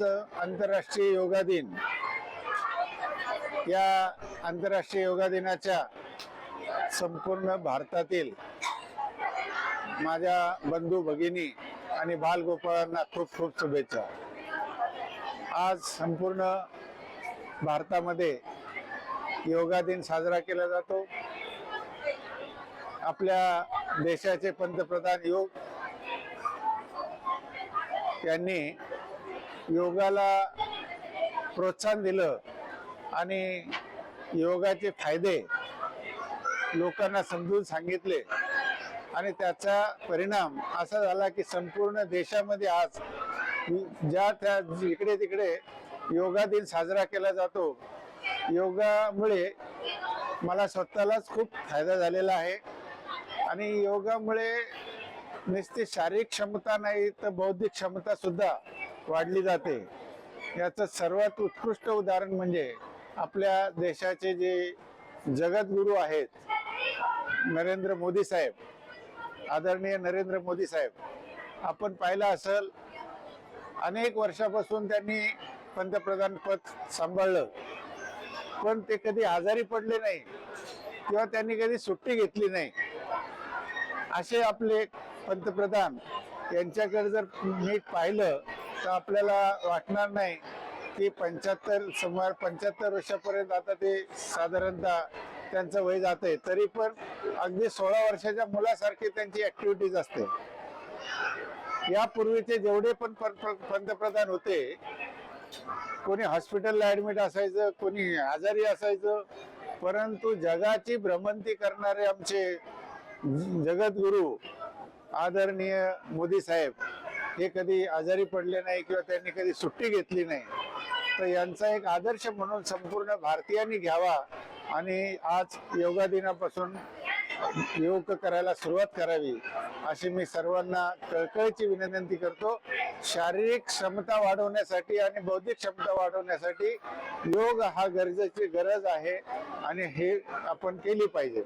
आंतरराष्ट्रीय योगा दिन या आंतरराष्ट्रीय योगा दिनाच्या संपूर्ण भारतातील माझ्या बंधू भगिनी आणि बालगोपाळांना खूप खूप शुभेच्छा. आज संपूर्ण भारतामध्ये योगा दिन साजरा केला जातो. आपल्या देशाचे पंतप्रधान योग यांनी योगाला प्रोत्साहन दिलं आणि योगाचे फायदे लोकांना समजून सांगितले आणि त्याचा परिणाम असा झाला की संपूर्ण देशामध्ये आज ज्या त्या इकडे तिकडे योगा दिन साजरा केला जातो योगामुळे मला स्वतःलाच खूप फायदा झालेला आहे. आणि योगामुळे नुसती शारीरिक क्षमता नाही तर बौद्धिक क्षमता सुद्धा वाढली जाते. याचं सर्वात उत्कृष्ट उदाहरण म्हणजे आपल्या देशाचे जे जगद्गुरू आहेत नरेंद्र मोदी साहेब आदरणीय नरेंद्र मोदी साहेब आपण पाहिलं असेल अनेक वर्षापासून त्यांनी पंतप्रधान पद सांभाळलं. पण ते कधी आजारी पडले नाही किंवा त्यांनी कधी सुट्टी घेतली नाही. असे आपले पंतप्रधान यांच्याकडे जर नीट पाहिलं तर आपल्याला वाटणार नाही की पंच्याहत्तर सुमार पंच्याहत्तर वर्षापर्यंत आता ते साधारणतः त्यांचं वय जाते तरी पण अगदी सोळा वर्षाच्या मुलासारखी त्यांची ऍक्टिव्हिटीज असते. यापूर्वीचे जेवढे पण पंतप्रधान होते कोणी हॉस्पिटलला ऍडमिट असायचं कोणी आजारी असायचं परंतु जगाची भ्रमंती करणारे आमचे जगद्गुरू आदरणीय मोदी साहेब हे कधी आजारी पडले नाही किंवा त्यांनी कधी सुट्टी घेतली नाही तर यांचा एक आदर्श म्हणून संपूर्ण भारतीयांनी घ्यावा आणि आज योगा दिनापासून योग करायला सुरुवात करावी अशी मी सर्वांना कळकळीची विनंती करतो. शारीरिक क्षमता वाढवण्यासाठी आणि बौद्धिक क्षमता वाढवण्यासाठी योग हा गरजेची गरज आहे आणि हे आपण केली पाहिजे.